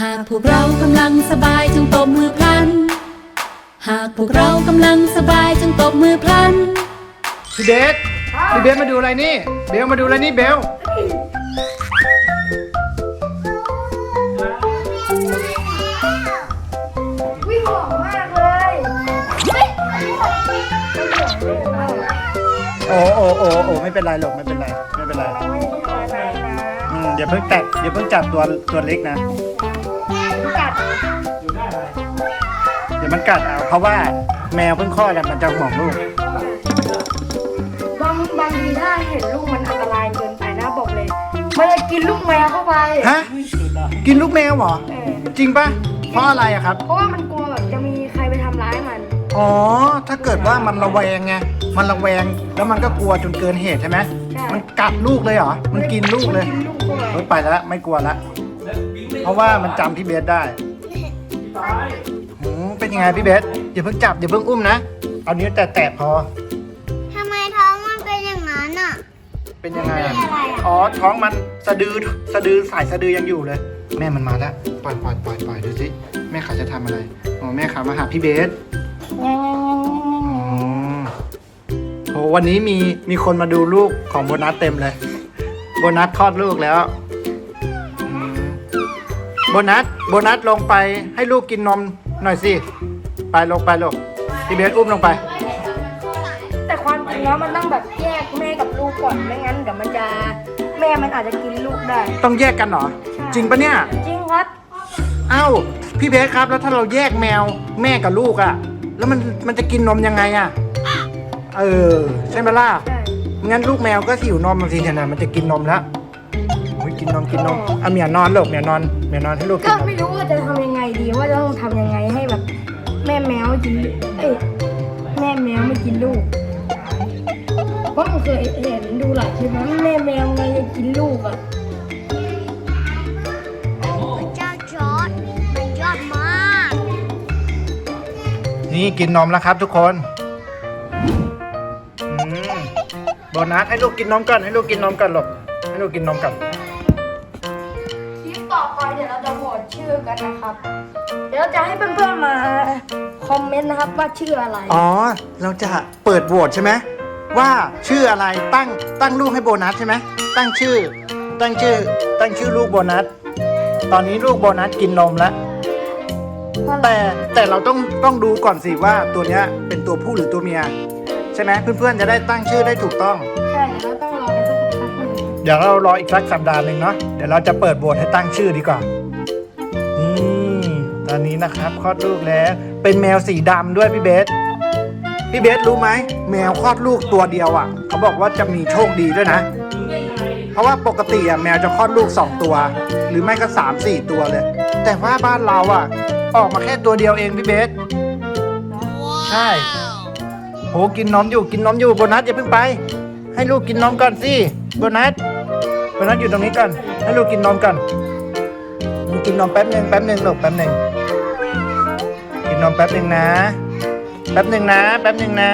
หากพวกเรากำลังสบายจงตบมือพลัน หากพวกเรากำลังสบายจงตบมือพลัน พี่เบสพี่เบสมาดูอะไรนี่ เบลมาดูอะไรนี่เบล วิ่งหอมมากเลยโอ้โอ้โอ้โอ้ไม่เป็นไรหรอกไม่เป็นไรไม่เป็นไรอืมอย่าเพิ่งแตะอย่าเพิ่งจับตัวตัวเล็กนะ กัดเดี๋ยวมันกัดเอาเพราะว่าแมวเพิ่งคลอดกันมันจะห่วงลูก บางบางทีถ้าเห็นลูกมันอันตรายเกินไปนะบอกเลย มันจะกินลูกแมวเข้าไปฮะ กินลูกแมวเหรอ เออจริงปะเพราะอะไรอะครับ เพราะว่ามันกลัวแบบจะมีใครไปทำร้ายมัน อ๋อ ถ้าเกิดว่ามันระแวงไง มันระแวง แล้วมันก็กลัวจนเกินเหตุใช่ไหม ใช่ มันกัดลูกเลยเหรอ มันกินลูกเลย มันกินลูกเข้าไป เฮ้ยไปแล้วไม่กลัวละ เพราะว่ามันจำพี่เบสได้โหเป็นยังไงพี่เบสอย่าเพิ่งจับอย่าเพิ่งอุ้มนะ เอานิ้วแตะๆพอ ทำไมท้องมันเป็นอย่างนั้นอะ เป็นยังไงอะเป็นอะไรอะ อ๋อท้องมันสะดือสะดือสายสะดือยังอยู่เลย แม่มันมาแล้วปล่อยปล่อยปล่อยปล่อยดูสิแม่ขาจะทำอะไรอ๋อแม่ขามาหาพี่เบสอ๋อโหวันนี้มีมีคนมาดูลูกของโบนัสเต็มเลย โบนัสคลอดลูกแล้วอืม โบนัสโบนัสลงไปให้ลูกกินนมหน่อยสิ ไปลงไปลูกพี่เบสอุ้มลงไป แต่ความจริงแล้วมันต้องแบบแยกแม่กับลูกก่อนไม่งั้นเดี๋ยวมันจะแม่มันอาจจะกินลูกได้ ต้องแยกกันเหรอ จริงปะเนี่ย จริงครับ เอ้าพี่เบสครับแล้วถ้าเราแยกแมวแม่กับลูกอะแล้วมันมันจะกินนมยังไงอะเออใช่ไหมล่ะ ใช่ งั้นลูกแมวก็หิวนมบางทีเนี่ยนะมันจะกินนมแล้วโอ้ย กินนมกินนมเอาเมียนอนลูกเมียนอนเมียนอนให้ลูกกิก็นนมไม่รู้ว่าจะทำยังไงดีว่าจะต้องทำยังไงให้แบบ แม่แมวกินเอ้ยแม่แมวไม่กินลูกเพราะผมเคยเห็นดูหลายคลิปนะแม่แมวไงจะกินลูกอะเจ้าจอร์ดมันยอดมากนี่กินนมแล้วครับทุกคนอืมโบนัสให้ลูกกินนมก่อนให้ลูกกินนมก่อนลูกให้ลูกกินนมก่อนคลิปต่อไปเดี๋ยวเราจะโหวตชื่อกันนะครับ เดี๋ยวเราจะให้เพื่อนๆมาคอมเมนต์นะครับว่าชื่ออะไร อ๋อ เราจะเปิดโหวตใช่ไหมว่าชื่ออะไรตั้งตั้งลูกให้โบนัสใช่ไหมตั้งชื่อ ตั้งชื่อ ตั้งชื่อลูกโบนัส ตอนนี้ลูกโบนัสกินนมแล้วแต่แต่เราต้องต้องดูก่อนสิว่าตัวเนี้ยเป็นตัวผู้หรือตัวเมีย ใช่ไหมเพื่อนๆจะได้ตั้งชื่อได้ถูกต้อง ใช่แล้วต้องรอกันสักพักหนึ่ง เดี๋ยวเรารออีกสักสัปดาห์หนึ่งเนาะเดี๋ยวเราจะเปิดโหวตให้ตั้งชื่อดีกว่านี่ตอนนี้นะครับคลอดลูกแล้ว เป็นแมวสีดำด้วยพี่เบสพี่เบสรู้ไหมแมวคลอดลูกตัวเดียวอะ่ะ เขาบอกว่าจะมีโชคดีด้วยนะ เพราะว่าปกติอะแมวจะคลอดลูก2ตัว หรือไม่ก็3 4ตัวเลย แต่ว่าบ้านเราอะ ออกมาแค่ตัวเดียวเองพี่เบสใช่โหกินนมอยู่กินนมอยู่โบนัสอย่าเพิ่งไป ให้ลูกกินนมก่อนสิโบนัส โบนัสอยู่ตรงนี้ก่อนให้ลูกกินนมก่อนลูกกินนมแป๊บหนึ่งแป๊บหนึ่งลูกแป๊บหนึ่งกินนมแป๊บหนึ่งนะ แป๊บหนึ่งนะ แป๊บหนึ่งนะ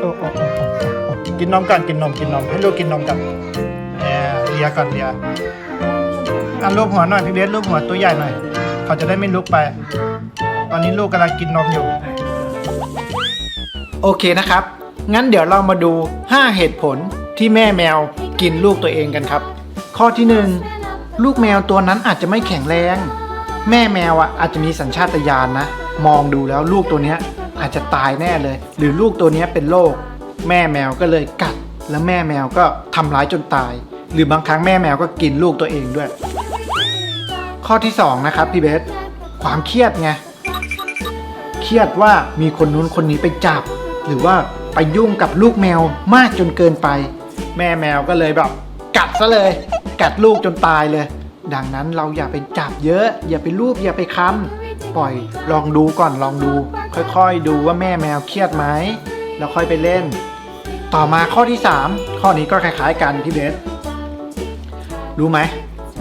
โอ้โอ้กินนมก่อนกินนมกินนมให้ลูกกินนมก่อนเลียก่อนเลียอะลูบหัวหน่อยพี่เบสลูบหัวตัวใหญ่หน่อย เขาจะได้ไม่ลุกไป ตอนนี้ลูกกำลังกินนมอยู่ โอเคนะครับ งั้นเดี๋ยวเรามาดู 5 เหตุผลที่แม่แมว กินลูกตัวเองกันครับ ข้อที่ 1 ลูกแมวตัวนั้นอาจจะไม่แข็งแรง แม่แมวอะอาจจะมีสัญชาตญาณนะ มองดูแล้วลูกตัวเนี้ยอาจจะตายแน่เลย หรือลูกตัวเนี้ยเป็นโรคแม่แมวก็เลยกัด แล้วแม่แมวก็ทำร้ายจนตาย หรือบางครั้งแม่แมวก็กินลูกตัวเองด้วย ข้อที่สองนะครับพี่เบสความเครียดไงเครียดว่ามีคนนู้นคนนี้ไปจับ หรือว่าไปยุ่งกับลูกแมวมากจนเกินไป แม่แมวก็เลยแบบกัดซะเลย กัดลูกจนตายเลย ดังนั้นเราอย่าไปจับเยอะ อย่าไปลูบอย่าไปค้ำปล่อยลองดูก่อนลองดู ค่อยๆ ดูว่าแม่แมวเครียดไหมแล้วค่อยไปเล่น ต่อมาข้อที่ 3 ข้อนี้ก็คล้ายๆกันพี่เบสรู้ไหม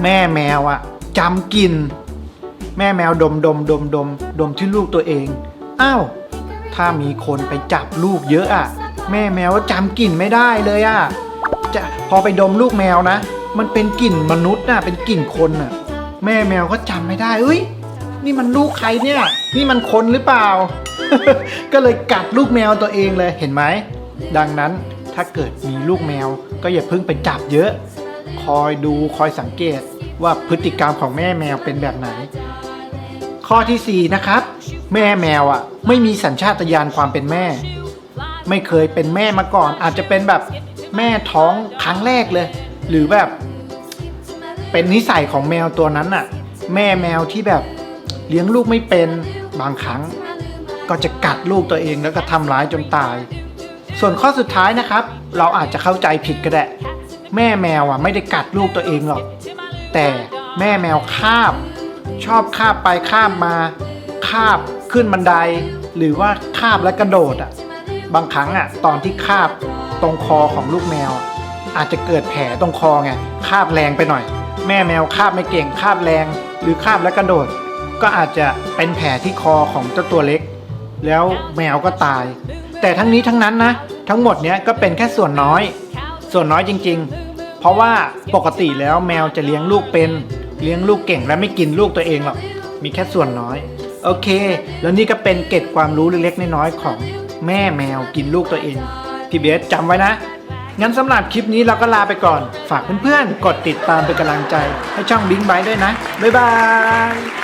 แม่แมวอะจำกลิ่นแม่แมวดมดมดมดมดมที่ลูกตัวเอง อ้าว ถ้ามีคนไปจับลูกเยอะอะแม่แมวจำกลิ่นไม่ได้เลยอะ จะพอไปดมลูกแมวนะ มันเป็นกลิ่นมนุษย์น่ะ เป็นกลิ่นคนน่ะ แม่แมวก็จำไม่ได้เอ้ย นี่มันลูกใครเนี่ย นี่มันคนหรือเปล่า ก็เลยกัดลูกแมวตัวเองเลยเห็นไหม ดังนั้นถ้าเกิดมีลูกแมว ก็อย่าเพิ่งไปจับเยอะ คอยดูคอยสังเกตว่าพฤติกรรมของแม่แมวเป็นแบบไหน ข้อทีสี่4 นะครับ แม่แมวอะ ไม่มีสัญชาตญาณความเป็นแม่ ไม่เคยเป็นแม่มาก่อน อาจจะเป็นแบบ แม่ท้องครั้งแรกเลย หรือแบบเป็นนิสัยของแมวตัวนั้นน่ะแม่แมวที่แบบเลี้ยงลูกไม่เป็นบางครั้ง ก็จะกัดลูกตัวเองแล้วก็ทำร้ายจนตาย ส่วนข้อสุดท้ายนะครับ เราอาจจะเข้าใจผิดก็ได้แม่แมวอะไม่ได้กัดลูกตัวเองหรอก แต่แม่แมวคาบ ชอบคาบไปคาบมาคาบขึ้นบันได หรือว่าคาบแล้วกระโดดอะบางครั้งอะตอนที่คาบ ตรงคอของลูกแมว อาจจะเกิดแผลตรงคอไงคาบแรงไปหน่อย แม่แมวคาบไม่เก่งคาบแรง หรือคาบแล้วกระโดด ก็อาจจะเป็นแผลที่คอของเจ้าตัวเล็ก แล้วแมวก็ตาย แต่ทั้งนี้ทั้งนั้นนะ ทั้งหมดเนี้ยก็เป็นแค่ส่วนน้อย ส่วนน้อยจริง ๆ เพราะว่าปกติแล้วแมวจะเลี้ยงลูกเป็นเลี้ยงลูกเก่งและไม่กินลูกตัวเองหรอกมีแค่ส่วนน้อย โอเค แล้วนี่ก็เป็นเกร็ดความรู้เล็กๆน้อยๆของแม่แมวกินลูกตัวเอง พี่เบสจำไว้นะ งั้นสำหรับคลิปนี้เราก็ลาไปก่อน ฝากเพื่อนๆ กดติดตามเป็นกำลังใจ ให้ช่องบิงไบด้วยนะ บ๊ายบาย